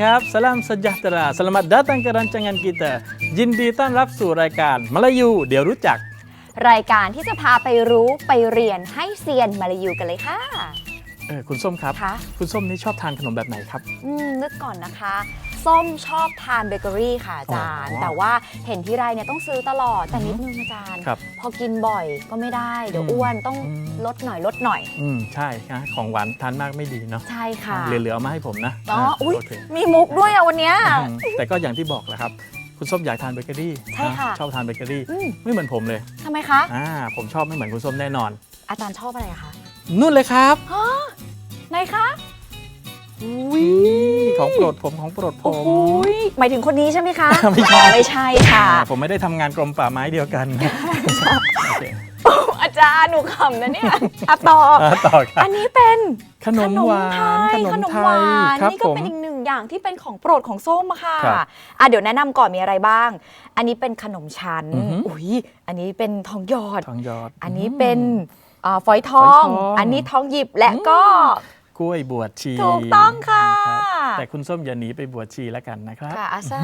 สวัสดีครับ Salam sejahtera Selamat datang ke rancangan kita ยินดีต้อนรับสู่รายการมลายู เดี๋ยวรู้จัก รายการที่จะพาไปรู้ไปเรียนให้เซียนมาลายูกันเลยค่ะ เออคุณส้มครับค่ะคุณส้มนี่ชอบทานขนมแบบไหนครับ อืมนึกก่อนนะคะ ส้มชอบทานเบเกอรี่ค่ะอาจารย์อ๋อแต่ว่าเห็นที่ไรเนี่ยต้องซื้อตลอดแต่นิดนึงอาจารย์ ครับ พอกินบ่อยก็ไม่ได้ เดี๋ยวอืมอ้วนต้องอืมลดหน่อยลดหน่อย อืมใช่นะของหวานทานมากไม่ดีเนาะใช่ค่ะเหลือๆเอามาให้ผมนะอ๋ออุ้ยโอเค มีมุกด้วยอะวันเนี้ย อืมแต่ก็อย่างที่บอกแหละครับ คุณส้มอยากทานเบเกอรี่ใช่ค่ะ นชอบทานเบเกอรี่ อืมไม่เหมือนผมเลยทำไมคะ อ่าผมชอบไม่เหมือนคุณส้มแน่นอน อาจารย์ชอบอะไรอะคะ นู่นเลยครับฮะไหนคะ วิของโปรดผมของโปรดผโอ้มโหยหมายถึงคนนี้ใช่ไหมคะ ไม่ใช่ ไม่ใช่ค่ะอ่าผมไม่ได้ทำงานกรมป่าไม้เดียวกันโอเคอาจารย์หนูขำนะเนี่ยอะต่ออ่าต่อครับ อันนี้เป็นขนมหวานขนมไทยขนมหวานครับนี่ก็ผม เป็นอีกหนึ่งอย่างที่เป็นของโปรดของส้มอะค่ะครับอะเดี๋ยวแนะนำก่อนมีอะไรบ้าง อันนี้เป็นขนมชั้นอือหืออุ้ยอันนี้เป็นทองหยอด ทองหยอด อันนี้เป็นอ่าฝอยทอฝอยงทองอันนี้ทองหยิบและก็ กล้วยบวชชีถูกต้องค่ะรับแต่คุณส้มอย่าหนีไปบวชชีแล้วกันนะครับ ค่ะอาซา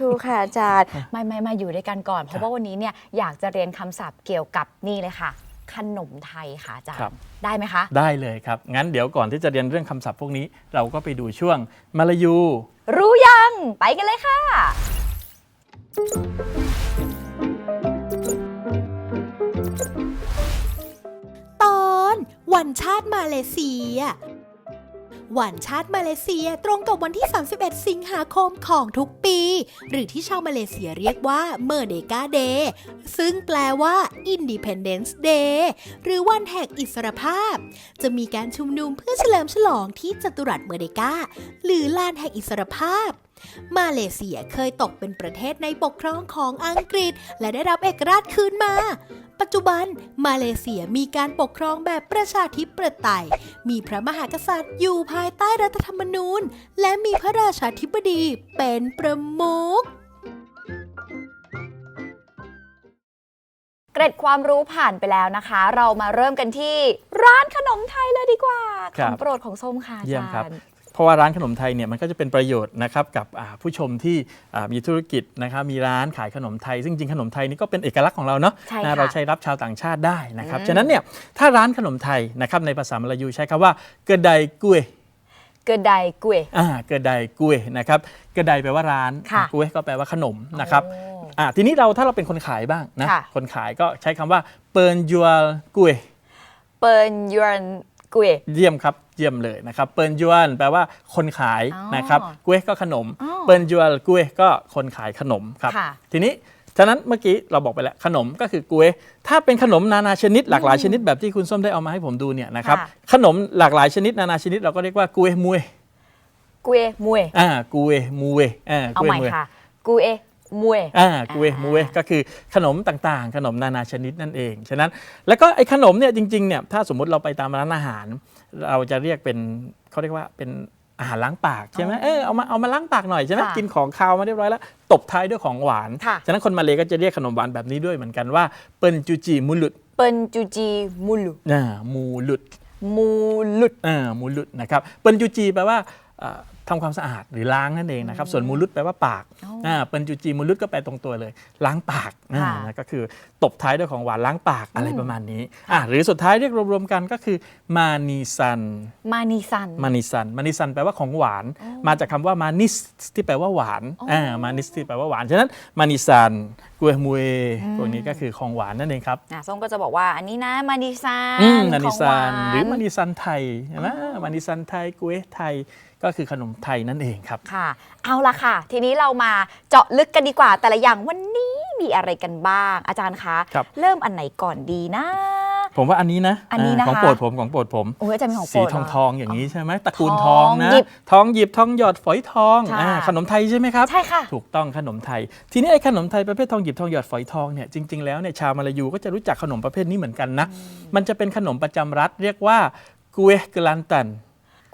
ทูค่ะอาจารย์ไม่ไม่มาอยู่ด้วยกันก่อน เพราะว่าวันนี้เนี่ยอยากจะเรียนคำศัพท์เกี่ยวกับนี่เลยค่ะ ขนมไทยค่ะอาจารครับ ย์ ได้ไหมคะ ได้เลยครับ งั้นเดี๋ยวก่อนที่จะเรียนเรื่องคำศัพท์พวกนี้ เราก็ไปดูช่วงมาลายู รู้ยังไปกันเลยค่ะ ตอนวันชาติมาเลเซีย วันชาติมาเลเซียตรงกับวันที่ 31 สิงหาคมของทุกปี หรือที่ชาวมาเลเซียเรียกว่าเมอร์เดกาเดย์ซึ่งแปลว่า Independence Day หรือวันแห่งอิสรภาพ จะมีการชุมนุมเพื่อเฉลิมฉลองที่จัตุรัสเมอร์เดกาหรือลานแห่งอิสรภาพมาเลเซียเคยตกเป็นประเทศในปกครองของอังกฤษ และได้รับเอกราชคืนมา ปัจจุบันมาเลเซียมีการปกครองแบบประชาธิปไตย มีพระมหากษัตริย์อยู่ภายใต้รัฐธรรมนูญ และมีพระราชาธิบดีเป็นประมุขเกร็ดความรู้ผ่านไปแล้วนะคะ เรามาเริ่มกันที่ร้านขนมไทยเลยดีกว่าคขรัอบงโปรดของส้มค่ะอาเยี่ยมจาครับรย์ เพราะว่าร้านขนมไทยเนี่ยมันก็จะเป็นประโยชน์นะครับกับอ่าผู้ชมที่อ่ามีธุรกิจนะครับมีร้านขายขนมไทย ซึ่งจริงๆขนมไทยนี่ก็เป็นเอกลักษณ์ของเราเนาะใช่นะค่ะเราใช้รับชาวต่างชาติได้นะครับอืมฉะนั้นเนี่ยถ้าร้านขนมไทยนะครับในภาษามลายูใช้คำว่าเกระไดกุยเกระไดกุยอ่าเกระไดกุยนะครับเกระไดแปลว่าร้านค่ะกุยก็แปลว่าขนมนะครับโอ้อ่าทีนี้เราถ้าเราเป็นคนขายบ้างนะค่ะคนขายก็ใช้คำว่าเปินยัวกุยเปิลยวน กุย เยี่ยมครับ เยี่ยมเลยนะครับ เปินยวนแปลว่าคนขายอ๋อนะครับกุ้ยก็ขนม อ๋อเปินยวนกุ้ยก็คนขายขนมครับ ค่ะ ทีนี้ ฉะนั้นเมื่อกี้เราบอกไปแล้วขนมก็คือกุ้ยถ้าเป็นขนมนานาชนิดหลากหลายชนิดแบบที่คุณส้มได้เอามาให้ผมดูเนี่ยนะครับ ค่ะ ขนมหลากหลายชนิดนานาชนิดเราก็เรียกว่ากุ้ยมวยกุยมวย อ่ากุ้ยมวยอ่าเอากุ้ยใหม่มวย ค่ะกุย มวยอ่ากุยมูเวอ่าก็คือขนมต่างๆ ขนมนานาชนิดนั่นเอง ฉะนั้น แล้วก็ไอ้ขนมเนี่ยจริงๆเนี่ยถ้าสมมุติเราไปตามร้านอาหาร เราจะเรียกเป็นเขาเรียกว่าเป็นอาหารล้างปากใช่ไหมเออเอามาเอามาล้างปากหน่อยใช่ไหมค่ะกินของคาวมาเรียบร้อยแล้ว ตบท้ายด้วยของหวานค่ะฉะนั้นคนมาเลยก็จะเรียกขนมหวานแบบนี้ด้วยเหมือนกันว่าเปินจูจีมูลุดเปิลจูจีมูลุอ่ามูลุดมูลุดอ่ามูลุดนะครับเปินจูจีแปลว่า อ่าทำความสะอาดหรือล้างนั่นเองนะครับ ส่วนมูลุดแปลว่าปากอ๋ออ่อ่าเปินจูจีมูลุดก็แปลตรงตัวเลย ล้างปากอ่าค่ะนะก็คือตบท้ายด้วยของหวานล้างปากอะไรประมาณนี้อ่าหรือสุดท้ายเรียกรวมๆกันก็คือมานีซัน มานีซัน มานิซัน มานิซันแปลว่าของหวาน มาจากคำว่ามานิสที่แปลว่าหวานอ๋ออ่อ่ามานิสที่แปลว่าหวาน ฉะนั้นมานิซันกัวมวยพวกนี้ก็คือของหวานนั่นเองครับอะส้มก็จะบอกว่าอันนี้นะมานีซันอืมมานิของซันวาหรือมานิซันไทยใช่ไหมมานิซันไทยกัวไทย ก็คือขนมไทยนั่นเองครับ ค่ะ เอาละค่ะ ทีนี้เรามาเจาะลึกกันดีกว่า แต่ละอย่างวันนี้มีอะไรกันบ้าง อาจารย์คะ ครับ เริ่มอันไหนก่อนดีนะ ผมว่าอันนี้นะอันนี้นะคะาของโปรดผมของโปรดผม โอ้ยอาจารย์มีของโปรสีดทองเหรทองๆอย่างนี้ใช่ไหมตระกูลททอองงนะหยิบทองหยิบทองหยอดฝอยทองค่ะอ่าขนมไทยใช่ไหมครับ ใช่ค่ะถูกต้องขนมไทย ทีนี้ไอ้ขนมไทยประเภททองหยิบทองหยอดฝอยทองเนี่ยจริงๆแล้วเนี่ยชาวมาลายูก็จะรู้จักขนมประเภทนี้เหมือนกันนะ มันจะเป็นขนมประจำรัฐเรียกว่ากุเอกลันตัน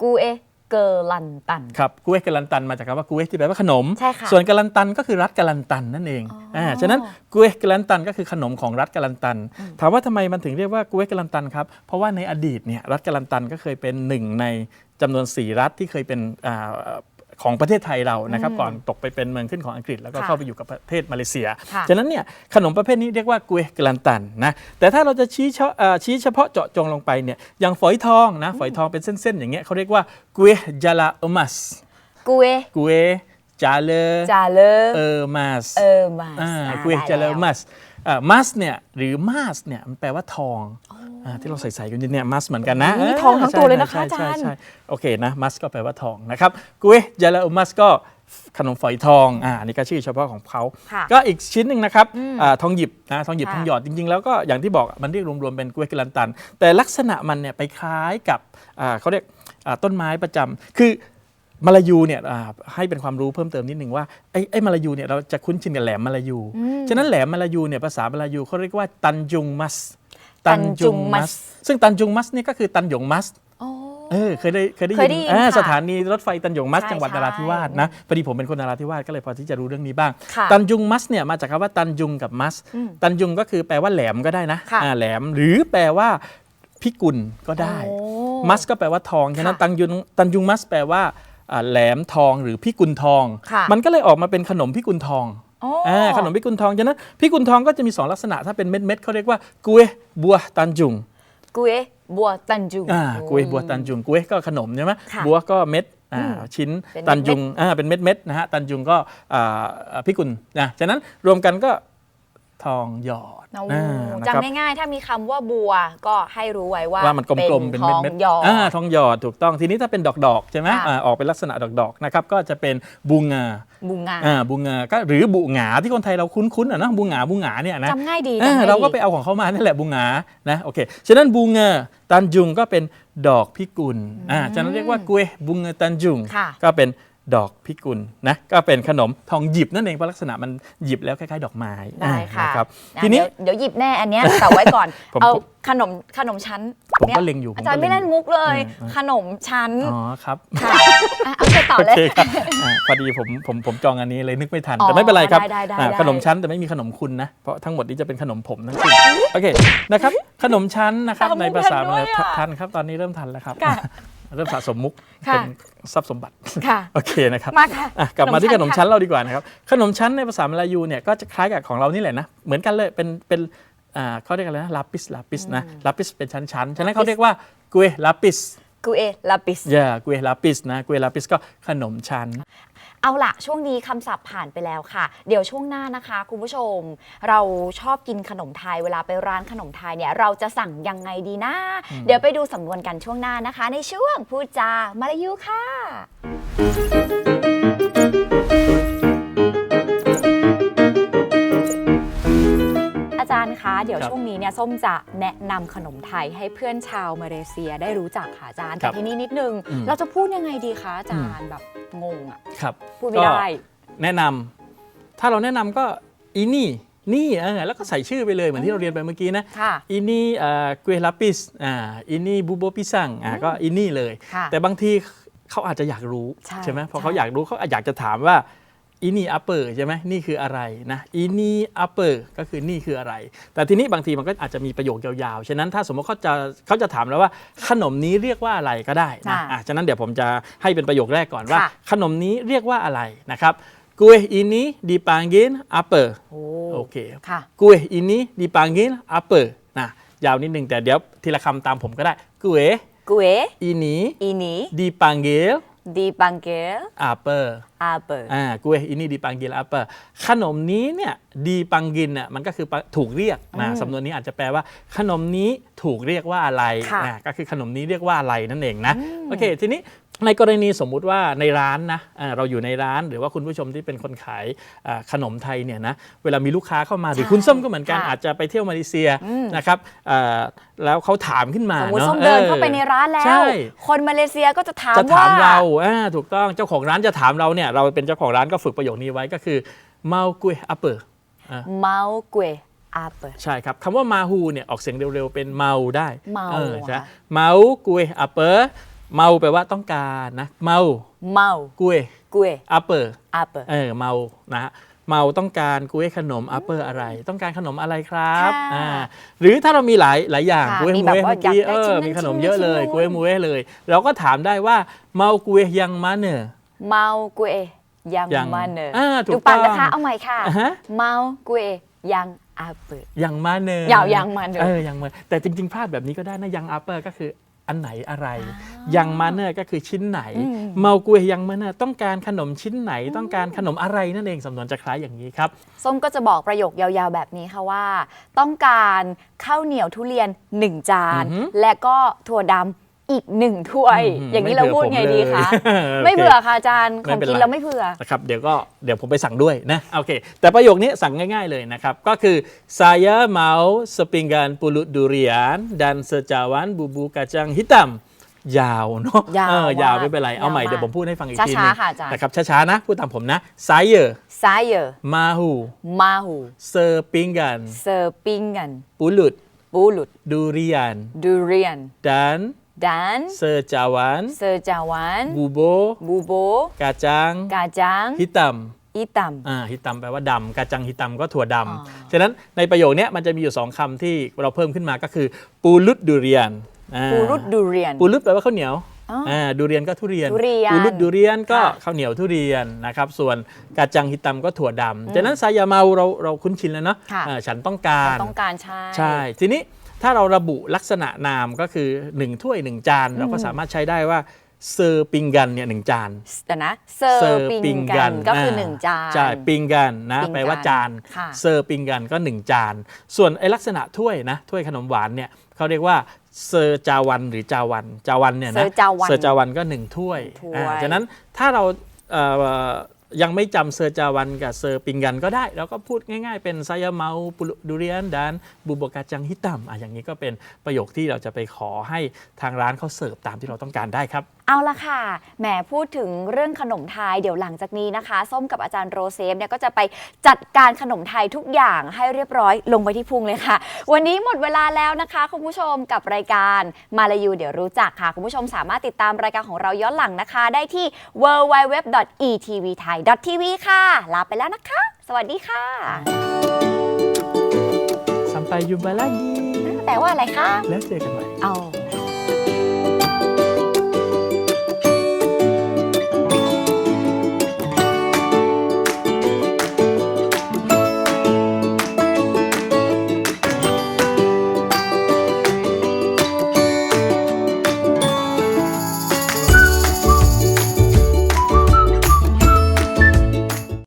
กูเอ เกอร์ลันตัน ครับกุเอกลันตันมาจากคำว่ากุเอที่แปลว่าขนม ใช่ค่ะส่วนกลันตันก็คือรัฐกลันตันนั่นเองอ่าฉะนั้นกุเอกลันตันก็คือขนมของรัฐกลันตัน ถามว่าทำไมมันถึงเรียกว่ากุเอกลันตันครับ เพราะว่าในอดีตเนี่ยรัฐกลันตันก็เคยเป็นหนึ่งในจำนวนสี่รัฐที่เคยเป็นอ่า ของประเทศไทยเรานะครับก่อนตกไปเป็นเมืองขึ้นของอังกฤษ แล้วก็ค่ะเข้าไปอยู่กับประเทศมาเลเซียค่ะฉะนั้นเนี่ยขนมประเภทนี้เรียกว่ากุเอกลันตันนะแต่ถ้าเราจะชี้เฉพาะเอ่อชี้เฉพาะเจาะจงลงไปเนี่ยอย่างฝอยทองนะฝอยทองเป็นเส้นๆ อย่างเงี้ยเขาเรียกว่ากุเอจาลาอมัสกูเอกุเอจาเลจาเลอเออมาสเออมาอ่าอ่ากุเอได้จาเลแล้วมัสอ่า มัสเนี่ยหรือมาสเนี่ยมันแปลว่าทองาที่เราใส่ๆกันอยู่เนี่ยมัสเหมือนกันนะมีทองทั้งตัวเลยนะคะใช่อาจารย์ใช่ใช่โอเคนะมัสก็แปลว่าทองนะครับกุเอจาเลมัสก็ขนมฝอยทองอ่าอันนี่ก็ชื่อเฉพาะของเขาค่ะก็อีกชิ้นหนึ่งนะครับอ่าทองหยิบนะทองหยิบค่ะทองหยอดจริงๆ แล้วก็อย่างที่บอกมันเรียกรวมๆเป็นกุเอกิลันตัน แต่ลักษณะมันเนี่ยไปคล้ายกับอ่าเขาเรียกอ่าต้นไม้ประจำคือ มาลายูเนี่ยอ่าให้เป็นความรู้เพิ่มเติมนิดหนึ่งว่าไอ้ไอ้มาลายูเนี่ยเราจะคุ้นชินกับแหลมมาลายู ฉะนั้นแหลมมาลายูเนี่ยภาษามาลายูเขาเรียกว่าตันจุงมัส ตันจุงมัส ซึ่งตันจุงมัสนี่ก็คือตันหยงมัสโอ้เออเคยได้เคยได้เคยได้ยินอ่าค่ะสถานีรถไฟตันหยงมัสใช่จังหวัดใช่นราธิวาสนะพอดีผมเป็นคนนราธิวาสก็เลยพอที่จะรู้เรื่องนี้บ้าง ค่ะตันยุงมัสเนี่ยมาจากคำว่าตันยุงกับมัสตันยุงก็คือแปลว่าแหลมก็ได้นะค่ะ อ่าแหลมหรือแปลว่าพิกุลก็ได้ โอ้ มัสก็แปลว่าทองฉะนั้นค่ะ ตันยุงตันยุงมัสแปลว่าอ่า แหลมทองหรือพิกุลทองค่ะมันก็เลยออกมาเป็นขนมพิกุลทองโอ้อ่าขนมพิกุลทองฉะนั้นพิกุลทองก็จะมีสองลักษณะถ้าเป็นเม็ดเม็ดๆเขาเรียกว่ากุเอบัวตันจุงกูเอบัวตันจุงอ่ากุยบัวตันจุงกุยก็ขนมใช่ไหมค่ะบัวก็เม็ดอ่าชิ้นเป็นเม็ดตันจุงอ่าเป็นเม็ดเม็ดๆนะฮะตันจุงก็อ่าอ่าพิกุลนะฉะนั้นรวมกันก็ ทองหยอดโอ้อ่านะครับจำง่ายๆ ถ้ามีคำว่าบัวก็ให้รู้ไว้ว่าว่ามันกลมๆเป็นทองเม็ดหยอดๆอ่าทองหยอดถูกต้องทีนี้ถ้าเป็นดอกๆใช่ไหมค่ะอ่าออกเป็นลักษณะดอกๆนะครับก็จะเป็นบูงาบุงงาอ่าบูงาก็หรือบุหงาที่คนไทยเราคุ้นๆอะนะบูหงาบูหงาเนี่ยนะจำง่ายดีอ่าจำง่ายเราก็ดีไปเอาของเขามานั่นแหละบูงานะโอเคฉะนั้นบูงาตันจุงก็เป็นดอกพิกุลอ่าฉะนั้นเรียกว่ากุยบูงาตันจุงค่ะก็เป็น ดอกพิกุลนะก็เป็นขนมทองหยิบนั่นเองเพราะลักษณะมันหยิบแล้วคล้ายๆ ดอกไม้ได้ค่ะอ่านะครับนะทีนี้เดี๋ยวเดี๋ยวหยิบแน่อันเนี้ยแต่ไว้ก่อนผมเอาผมขนมขนมชั้นผมก็นี่เล็งอยู่ผมก็อาจารย์ไม่เล็เล่งนอยู่มุกเลยอืมขนมชั้นอ๋อครับค่ะอะเอาไปต่อโอเลยเคครับอ่าพอดีผมผมผมจองอันนี้เลยนึกไม่ทันอ๋อแต่ไม่เป็นไรครับได้ได้ได้อ่าได้ขนมชั้นแต่ไม่มีขนมคุณนะเพราะทั้งหมดนี้จะเป็นขนมผมทั้งสิ้นโอเคนะครับขนมชั้นนะครับตามมุกในภาษาทันด้วยอะทันครับตอนนี้เริ่มทันแล้วครับค่ะ เริ่มสะสมมุกค่ะเป็นทรัพย์สมบัติค่ะโอเคนะครับมาค่ะอะกลับมาที่ขนมชั้นค่ะเราดีกว่านะครับขนมชั้นในภาษามลายูเนี่ยก็จะคล้ายกับของเรานี่แหละนะเหมือนกันเลยเป็นเป็นอ่าเขาเรียกอะไรนะลาปิสลาปิสนะลาปิสเป็นชั้นๆฉะนั้นเขาเรียกว่ากุเอลาปิส กูเอลาปิส อย่ากุเอลาปิสนะกุเอลาปิสก็ขนมชั้น เอาล่ะช่วงนี้คำศัพท์ผ่านไปแล้วค่ะ เดี๋ยวช่วงหน้านะคะ คุณผู้ชม เราชอบกินขนมไทยเวลาไปร้านขนมไทยเนี่ยเราจะสั่งยังไงดีนะ เดี๋ยวไปดูสำนวนกันช่วงหน้านะคะ ในช่วงพูดจามาลายูค่ะาจารย์คะเดี๋ยวครับช่วงนี้เนี่ยส้มจะแนะนำขนมไทยให้เพื่อนชาวมาเลเซียได้รู้จักค่ะอาจารย์ครัแต่บทีนี้นิดนึงอืมเราจะพูดยังไงดีคะอาจารย์แบบงงอะครับพูดไม่ได้แนะนำถ้าเราแนะนำก็อีนี่นี่เออแล้วก็ใส่ชื่อไปเลยเหมือนที่เราเรียนไปเมื่อกี้นะค่ะอีนี่เอ่อกุเอลาปิสอ่าอีนี่บูโบปิซังอ่าก็อีนี่เลยค่ะแต่บางทีเขาอาจจะอยากรู้ใช่ไหมพอใช่เขาอยากรู้เขาอยากจะถามว่า อีนี่อัปเปอร์ใช่ไหมนี่คืออะไรนะอีนี่อัปเปอร์ก็คือนี่คืออะไร แต่ทีนี้บางทีมันก็อาจจะมีประโยคยาวๆ ฉะนั้นถ้าสมมติเขาจะเขาจะถามแล้วว่าขนมนี้เรียกว่าอะไรก็ได้นะค่ะอะฉะนั้นเดี๋ยวผมจะให้เป็นประโยคแรกก่อนว่าค่ะขนมนี้เรียกว่าอะไรนะครับ Kue ini dipanggil apa โอ้โอเคค่ะ Kue ini dipanggil apa นะยาวนิดนึงแต่เดี๋ยวทีละคำตามผมก็ได้ Kue กุเอ ini อีนี้ dipanggil ดีปังเกล apa อาเปอร์อ่า Kue ini dipanggil apa ขนมนี้เนี่ยดีปังกินน่ะมันก็คือถูกเรียกนะสำนวนนี้อาจจะแปลว่า ขนมนี้ถูกเรียกว่าอะไรค่ะนะก็คือขนมนี้เรียกว่าอะไรนั่นเองนะ โอเค ทีนี้ในกรณีสมมุติว่าในร้านนะอ่าเราอยู่ในร้านหรือว่าคุณผู้ชมที่เป็นคนขายอ่าขนมไทยเนี่ยนะเวลามีลูกค้าเข้ามาหรือใช่คุณส้มก็เหมือนกันค่ะอาจจะไปเที่ยวมาเลเซียนะครับอ่าแล้วเขาถามขึ้นมาสมมติเนาะส้มเดินออเข้าไปในร้านแล้วใช่คนมาเลเซียก็จะถามจะถามว่าเราอ่าถูกต้องเจ้าของร้านจะถามเราเนี่ยเราเป็นเจ้าของร้านก็ฝึกประโยคนี้ไว้ก็คือเมากุยอัปเปอร์เมาเกวอาเปใช่ครับคำว่ามาฮูเนี่ยออกเสียงเร็วๆ เป็นเมาได้เมาออใช่ค่ะเมากุยอัปเปอร์ เมาแปลว่าต้องการนะ เมาเมากุยเกวอัปเปอร์อาเปเออเมานะฮะเมาต้องการกุยขนมอัปเปอร์อะไร ต้องการขนมอะไรครับค่ะอ่าหรือถ้าเรามีหลายหลายอย่างค่ะกุยมีมูแบบเอว่าเมื่อกี้อยากเอได้ชิ้อนนั้นมีขนมชิ้นนี้เยอะเลยชิ้นนู้นกุยมูเอเลย เราก็ถามได้ว่าเมากุยยังมาเนอเมาเกวยังยังมาเนออ่าถูกดูปังต้องนะคะเอาใหม่ค่ะอ่าฮะเมาเกวยังอาเปยังมาเนอยาวยังมาเนอะเออยังมาแต่จริง ๆ พลาดแบบนี้ก็ได้นะยังอัปเปอร์ก็คือ อันไหนอะไร ยังมาเนอร์ก็คือชิ้นไหน เมากุยยังมาเนอร์ต้องการขนมชิ้นไหน ต้องการขนมอะไรนั่นเองสำนวนจะคล้ายอย่างนี้ครับ ส้มก็จะบอกประโยคยาวๆแบบนี้ค่ะว่า ต้องการข้าวเหนียวทุเรียน 1 จานอือหือและก็ถั่วดำ อีกหนึ่งถ้วย อืมอย่างนี้ไม่เราเบื่อพูดไงดีคะผมเลยไม่โอเคเบื่อค่ะอาจารย์ ขไม่องเป็นกินไร เราไม่เบื่อ นะครับเดี๋ยวก็เดี๋ยวผมไปสั่งด้วยนะโอเค แต่ประโยคนี้สั่งง่ายๆเลยนะครับ ก็คือ saya mau sepinggan pulut durian dan secawan bubu kacang hitam ยาวเนาะยาวเออยาวมากไม่เป็นไร เอาใหม่ยาวมากเดี๋ยวผมพูดให้ฟังอีกทีช้านึๆงค่ะอาจารย์ นะครับช้าๆนะ พูดตามผมนะ saya ซายเยอ mahu มาหู sepinggan เซอร์ปิงกัน pulut ปูลุด durian ดูเรียน dan ดัน secawan เซอร์จาวัน bubo บูโบ kacang กาจัง hitam อีตัมอ่าฮิตัมแปลว่าดำกาจังฮิตัมก็ถั่วดอ๋อำฉะนั้นในประโยคเนี้ยมันจะมีอยู่2คำที่เราเพิ่มขึ้นมาก็คือ ปูลุดดูเรียนอ่าปูรุดดูเรียน ปูลุดแปลว่าข้าวเหนียวอ๋ออ่่าดูเรียนก็ทุเรียนทุเรียนปูลุดดูเรียนก็ค่ะข้าวเหนียวทุเรียนนะครับส่วนกาจังฮิตัมก็ถั่วดำฉะนั้นซายาเมาเราเราคุ้นชินแล้วเนาะค่ะอ่าฉันต้องการต้องการใช่ใช่ทีนี้ ถ้าเราระบุลักษณะนามก็คือ 1 ถ้วย 1 จาน เราก็สามารถใช้ได้ว่าเซอร์ปิงกันเนี่ยหนึ่งจานแต่นะเซอร์ปิงกันก็คือหนึ่งจานใช่ปิงกันนะปิงกันแปลว่าจานค่ะเซอร์ปิงกันก็1จาน ส่วนไอลักษณะถ้วยนะถ้วยขนมหวานเนี่ยเขาเรียกว่าเซอร์จาวันหรือจาวันจาวันเนี่ยนะเซอร์จาวันเซอร์จาวันก็1ถ้วยถ้วยอ่าฉะนั้นถ้าเราเอ่อ ยังไม่จำเซอร์จาวันกับเซอร์ปิงกันก็ได้เราก็พูดง่ายๆ เป็นไซยาเมาปุรุดูเรียนดานบูบกาจังฮิตัมอะอย่างนี้ก็เป็นประโยคที่เราจะไปขอให้ทางร้านเขาเสิร์ฟตามที่เราต้องการได้ครับ เอาละค่ะ แหมพูดถึงเรื่องขนมไทยเดี๋ยวหลังจากนี้นะคะ ส้มกับอาจารย์โรเซฟเนี่ยก็จะไปจัดการขนมไทยทุกอย่างให้เรียบร้อยลงไปที่พุงเลยค่ะ วันนี้หมดเวลาแล้วนะคะคุณผู้ชมกับรายการมาลายูเดี๋ยวรู้จักค่ะคุณผู้ชมสามารถติดตามรายการของเราย้อนหลังนะคะ ได้ที่ www.etvthai www.etvthai.tv ค่ะ ลาไปแล้วนะคะ สวัสดีค่ะ sampai jumpa lagi แปลว่าอะไรคะแล้วเจอกันใหม่ เอา